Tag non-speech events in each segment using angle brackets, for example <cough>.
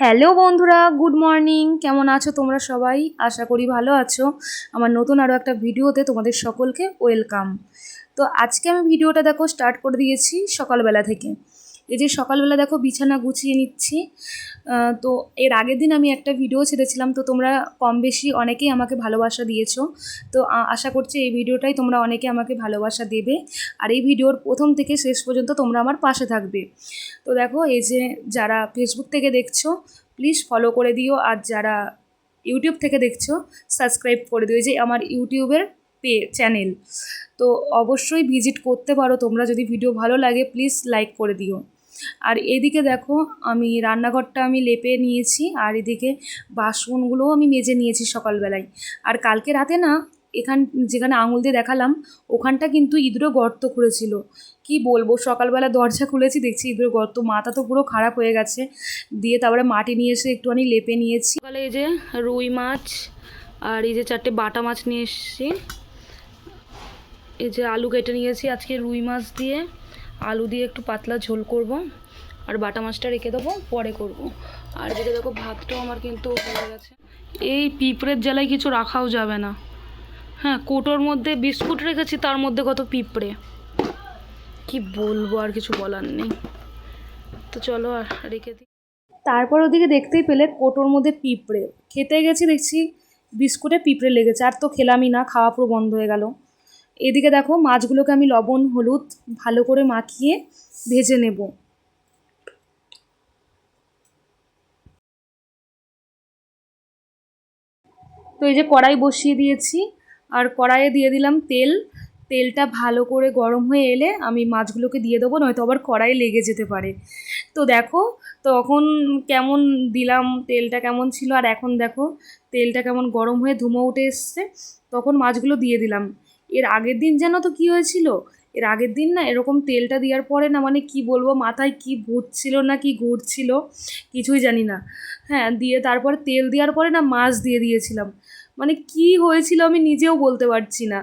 Hello বন্ধুরা, good morning. কেমন আছো তোমরা সবাই? আশা করি ভালো আছো। আমার নতুন আরও একটা ভিডিওতে তোমাদের সকলকে ওয়েলকাম। তো আজকে আমি ভিডিওটা দেখো, স্টার্ট করে দিয়েছি সকালবেলা থেকে। এই যে সকালবেলা দেখো বিছানা গুছিয়ে নিচ্ছি তো এর আগের দিন আমি একটা ভিডিও ছেড়েছিলাম, তো তোমরা কম বেশি অনেকেই আমাকে ভালোবাসা দিয়েছ, তো আশা করছি এই ভিডিওটাই তোমরা অনেকে আমাকে ভালোবাসা দেবে, আর এই ভিডিওর প্রথম থেকে শেষ পর্যন্ত তোমরা আমার পাশে থাকবে। তো দেখো এই যে যারা ফেসবুক থেকে দেখছ প্লিজ ফলো করে দিও, আর যারা ইউটিউব থেকে দেখছ সাবস্ক্রাইব করে দিও যে আমার ইউটিউবের পে চ্যানেল তো অবশ্যই ভিজিট করতে পারো, তোমরা যদি ভিডিও ভালো লাগে প্লিজ লাইক করে দিও। আর এদিকে দেখো, আমি রান্নাঘরটা আমি লেপে নিয়েছি, আর এদিকে বাসনগুলোও আমি মেজে নিয়েছি সকালবেলায়। আর কালকে রাতে না, এখান, যেখানে আঙুল দিয়ে দেখালাম, ওখানটা কিন্তু ইঁদুরে গর্ত করেছিল কি বলব, সকালবেলা দরজা খুলেছি, দেখছি ইঁদুরে গর্ত, মাথা তো পুরো খারাপ হয়ে গেছে। দিয়ে তারপরে মাটি নিয়ে এসে একটুখানি লেপে নিয়েছি। সকালে এই যে রুই মাছ, আর এই যে চারটে বাটা মাছ নিয়ে এসেছি। এই যে আলু কেটে নিয়েছি আজকে রুই মাছ দিয়ে। আলু দিয়ে একটু পাতলা ঝোল করব, আর বাটা মাছটা রেখে দেবো, পরে করব। আর এদিকে দেখো, ভাতটাও আমার কিন্তু হয়ে গেছে। এই পিঁপড়ের জ্বালায় কিছু রাখাও যাবে না। হ্যাঁ কোটোর মধ্যে বিস্কুট রেখেছি, তার মধ্যে কত পিঁপড়ে। কি বলব, আর কিছু বলার নেই। তো চলো, আর রেখে দিই তারপর ওদিকে দেখতেই পেলে কোটোর মধ্যে পিঁপড়ে। খেতে গেছি, দেখছি বিস্কুটে পিঁপড়ে লেগেছে, আর তো খেলামই না, খাওয়া পুরো বন্ধ হয়ে গেল। এদিকে দেখো, মাছগুলোকে আমি লবণ, হলুদ ভালো করে মাখিয়ে ভেজে নেব। তো এই যে কড়াই বসিয়ে দিয়েছি, আর কড়াইয়ে দিয়ে দিলাম তেল। তেলটা ভালো করে গরম হয়ে এলে আমি মাছগুলোকে দিয়ে দেবো, নয়তো আবার কড়াই লেগে যেতে পারে। তো দেখো, তখন কেমন দিলাম, তেলটা কেমন ছিল, আর এখন দেখো, তেলটা কেমন গরম হয়ে ধুমো উঠে এসছে। তখন মাছগুলো দিয়ে দিলাম। এর আগের দিন যেন তো কী হয়েছিল? এর আগের দিন না এরকম তেলটা দেওয়ার পরে না মানে কি বলব, মাথায় কি ঘুরছিল না কি ঘুরছিল কিছুই জানি না। হ্যাঁ দিয়ে তারপর তেল দেওয়ার পরে না মাছ দিয়ে দিয়েছিলাম। মানে কি হয়েছিল আমি নিজেও বলতে পারছি না।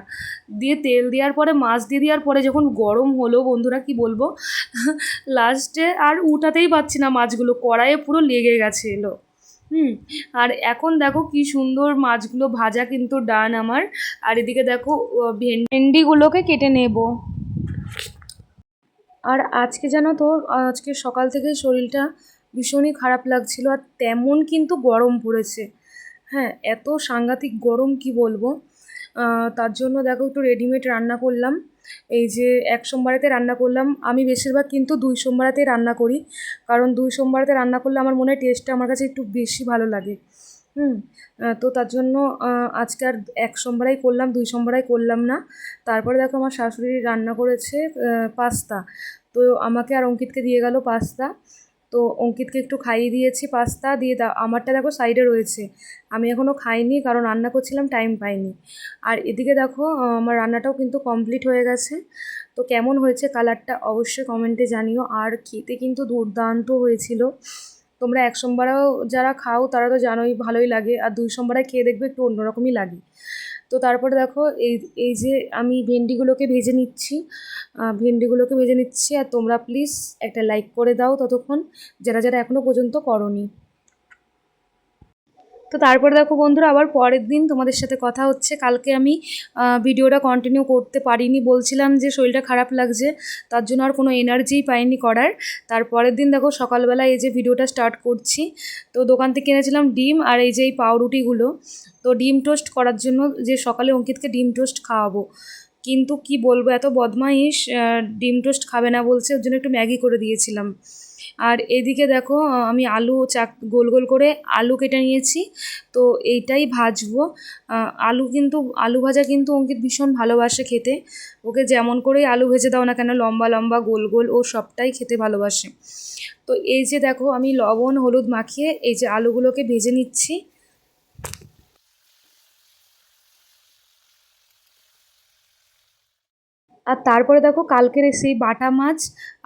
দিয়ে তেল দেওয়ার পরে, মাছ দিয়ে দেওয়ার পরে যখন গরম হলো বন্ধুরা কি বলব, <laughs> লাস্টে আর উঠাতেই পারছি না মাছগুলো, কড়াইয়ে পুরো লেগে গেছে এলো। হুম, আর এখন দেখো কি সুন্দর মাছগুলো ভাজা কিন্তু ডান আমার। আর এদিকে দেখো ভেন্ডিগুলোকে কেটে নেব। আর আজকে জানো তো, আজকে সকাল থেকে শরীরটা ভীষণই খারাপ লাগছিল, আর তেমন কিন্তু গরম পড়েছে। হ্যাঁ এত সাংঘাতিক গরম কি বলব? তার জন্য দেখো একটু রেডিমেড রান্না করলাম। এই যে এক সোমবারেতে রান্না করলাম। আমি বেশিরভাগ কিন্তু দুই সোমবারেতে রান্না করি। কারণ দুই সোমবারেতে রান্না করলে আমার মনে হয় টেস্টটা আমার কাছে একটু বেশি ভালো লাগে। হুম তো তার জন্য আজকে আর এক সোমবারাই করলাম, দুই সোমবারাই করলাম না। তারপরে দেখো আমার শাশুড়ি রান্না করেছে পাস্তা। তো আমাকে আর অঙ্কিতকে দিয়ে গেল পাস্তা। তো অঙ্কিতকে একটু খাইয়ে দিয়েছি পাস্তা, দিয়ে আমারটা দেখো সাইডে রয়েছে। আমি এখনও খাইনি, কারণ রান্না করছিলাম টাইম পাইনি। আর এদিকে দেখো, আমার রান্নাটাও কিন্তু কমপ্লিট হয়ে গেছে। তো কেমন হয়েছে কালারটা অবশ্যই কমেন্টে জানিও। আর খেতে কিন্তু দুর্দান্ত হয়েছিল। তোমরা এক সোমবারও যারা খাও, তারা তো জানোই ভালোই লাগে। আর দুই সোমবারে খেয়ে দেখবে একটু অন্যরকমই লাগে। তো তারপরে দেখো এই এই যে আমি ভেন্ডিগুলোকে ভেজে নিচ্ছি ভেন্ডিগুলোকে ভেজে নিচ্ছি আর তোমরা প্লিজ একটা লাইক করে দাও ততক্ষণ, যারা যারা এখনও পর্যন্ত করনি। তো তারপরে দেখো বন্ধুরা, আবার পরের দিন তোমাদের সাথে কথা হচ্ছে। কালকে আমি ভিডিওটা কন্টিনিউ করতে পারিনি। বলছিলাম যে শরীরটা খারাপ লাগছে, তার জন্য আর কোনো এনার্জিই পাইনি করার। তারপরের দিন দেখো সকালবেলা এই যে ভিডিওটা স্টার্ট করছি। তো দোকান থেকে কিনেছিলাম ডিম আর এই যে এই পাউরুটিগুলো। তো ডিম টোস্ট করার জন্য যে সকালে অঙ্কিতকে ডিম টোস্ট খাওয়াবো। কিন্তু কি বলব, এত বদমাইশ ডিম টোস্ট খাবে না বলছে, ওর জন্য একটু ম্যাগি করে দিয়েছিলাম। আর এদিকে দেখো, আমি আলু চাক, গোল গোল করে আলু কেটে নিয়েছি। তো এইটাই ভাজবো। আলু কিন্তু, আলু ভাজা কিন্তু অঙ্কিত ভীষণ ভালোবাসে খেতে। ওকে যেমন করেই আলু ভেজে দাও না কেন, লম্বা লম্বা, গোল গোল, ও সবটাই খেতে ভালোবাসে। তো এই যে দেখো, আমি লবণ, হলুদ মাখিয়ে এই যে আলুগুলোকে ভেজে নিচ্ছি। আর তারপরে দেখো কালকের সেই বাটা মাছ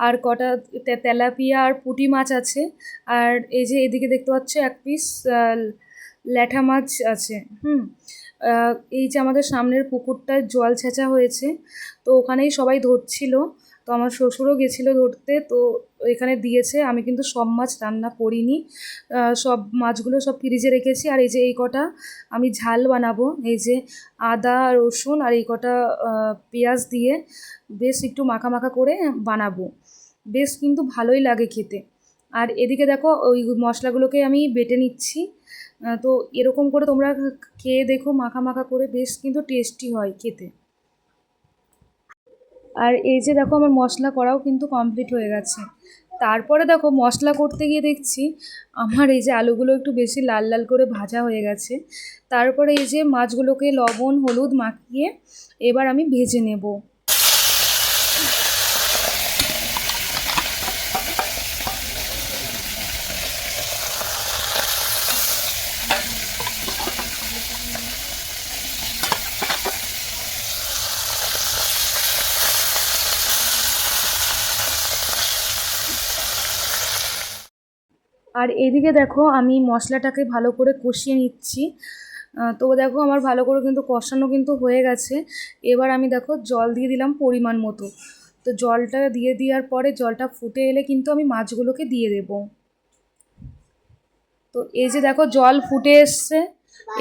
আর কটা তেলাপিয়া আর পুঁটি মাছ আছে। আর এই যে এদিকে দেখতে পাচ্ছ এক পিস ল্যাঠা মাছ আছে। হুম এই যে আমাদের সামনের পুকুরটায় জল ছেঁচা হয়েছে, তো ওখানেই সবাই ধরছিল। আমার শ্বশুরও গেছিল ধরতে, তো এখানে দিয়েছে। আমি কিন্তু সব মাছ রান্না করিনি। সব মাছগুলো সব ফ্রিজে রেখেছি। আর এই যে এই কটা আমি ঝাল বানাবো। এই যে আদা, রসুন আর এই কটা পেঁয়াজ দিয়ে বেশ একটু মাখা মাখা করে বানাবো। বেশ কিন্তু ভালোই লাগে খেতে। আর এদিকে দেখো, ওই মশলাগুলোকে আমি বেটে নিচ্ছি। তো এরকম করে তোমরা খেয়ে দেখো, মাখা মাখা করে বেশ কিন্তু টেস্টি হয় খেতে। আর এই যে দেখো আমার মশলা করাও কিন্তু কমপ্লিট হয়ে গেছে। তারপরে দেখো মশলা করতে গিয়ে দেখছি, আমার এই যে আলুগুলো একটু বেশি লাল লাল করে ভাজা হয়ে গেছে। তারপরে এই যে মাছগুলোকে লবণ, হলুদ মাখিয়ে এবার আমি ভেজে নেব। আর এদিকে দেখো আমি মশলাটাকে ভালো করে কষিয়ে নিচ্ছি। তো দেখো আমার ভালো করে কিন্তু কষানো কিন্তু হয়ে গেছে। এবার আমি দেখো জল দিয়ে দিলাম পরিমাণ মতো। তো জলটা দিয়ে দেওয়ার পরে জলটা ফুটে এলে কিন্তু আমি মাছগুলোকে দিয়ে দেব। তো এই যে দেখো জল ফুটে এসছে,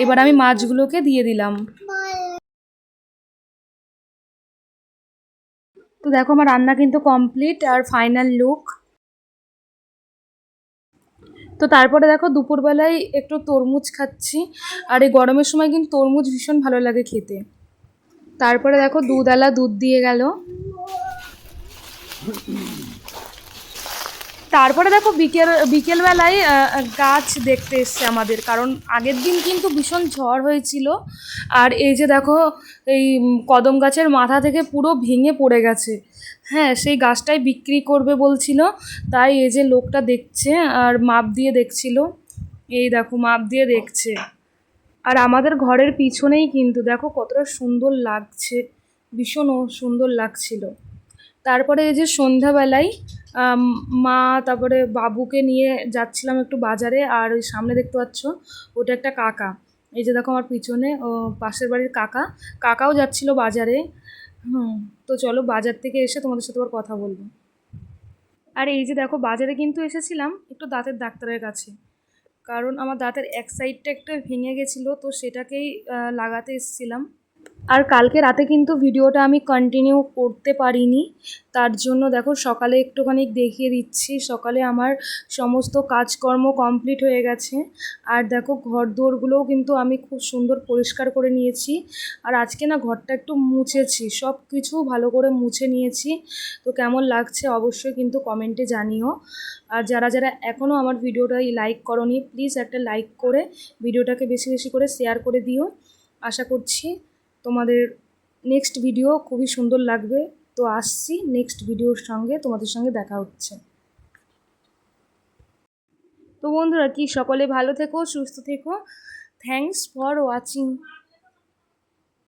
এবার আমি মাছগুলোকে দিয়ে দিলাম। তো দেখো আমার রান্না কিন্তু কমপ্লিট আর ফাইনাল লুক। তো তারপরে দেখো দুপুরবেলায় একটু তরমুজ খাচ্ছি। আর এই গরমের সময় কিন্তু তরমুজ ভীষণ ভালো লাগে খেতে। তারপরে দেখো দুধ আলা দুধ দিয়ে গেল। তারপরে দেখো বিকেল, বিকেলবেলায় গাছ দেখতে এসছে আমাদের। কারণ আগের দিন কিন্তু ভীষণ ঝড় হয়েছিল। আর এই যে দেখো, এই কদম গাছের মাথা থেকে পুরো ভেঙে পড়ে গেছে। হ্যাঁ সেই গাছটাই বিক্রি করবে বলছিল। তাই এই যে লোকটা দেখছে আর মাপ দিয়ে দেখছিল। এই দেখো, মাপ দিয়ে দেখছে। আর আমাদের ঘরের পিছনেই কিন্তু দেখো কতটা সুন্দর লাগছে। ভীষণ সুন্দর লাগছিল। তারপরে এই যে সন্ধ্যাবেলায় মা, তারপরে বাবুকে নিয়ে যাচ্ছিলাম একটু বাজারে, আর ওই সামনে দেখতে পাচ্ছ, ওটা একটা কাকা। এই যে দেখো আমার পিছনে, ও পাশের বাড়ির কাকা। কাকাও যাচ্ছিল বাজারে। হুম, তো চলো বাজার থেকে এসে তোমাদের সাথে আবার কথা বলব। আর এই যে দেখো, বাজারে কিন্তু এসেছিলাম একটু দাঁতের ডাক্তারের কাছে। কারণ আমার দাঁতের এক সাইডটা একটু ভেঙে গেছিল, তো সেটাকেই লাগাতে এসেছিলাম। আর কালকে রাতে কিন্তু ভিডিওটা আমি কন্টিনিউ করতে পারিনি। তার জন্য দেখো সকালে একটুখানি দেখিয়ে দিচ্ছি। সকালে আমার সমস্ত কাজকর্ম কমপ্লিট হয়ে গেছে। আর দেখো ঘর দুয়ারগুলোও কিন্তু আমি খুব সুন্দর পরিষ্কার করে নিয়েছি। আর আজকে না ঘরটা একটু মুছেছি। সব কিছু ভালো করে মুছে নিয়েছি। তো কেমন লাগছে অবশ্যই কিন্তু কমেন্টে জানিও। আর যারা যারা এখনও আমার ভিডিওটা লাইক করনি প্লিজ একটা লাইক করে ভিডিওটাকে বেশি বেশি করে শেয়ার করে দিও। আশা করছি তোমাদের নেক্সট ভিডিও খুবই সুন্দর লাগবে। তো আসছি নেক্সট ভিডিওর সঙ্গে, তোমাদের সঙ্গে দেখা হচ্ছে। তো বন্ধুরা কি সকলে ভালো থেকো, সুস্থ থেকো? Thanks for watching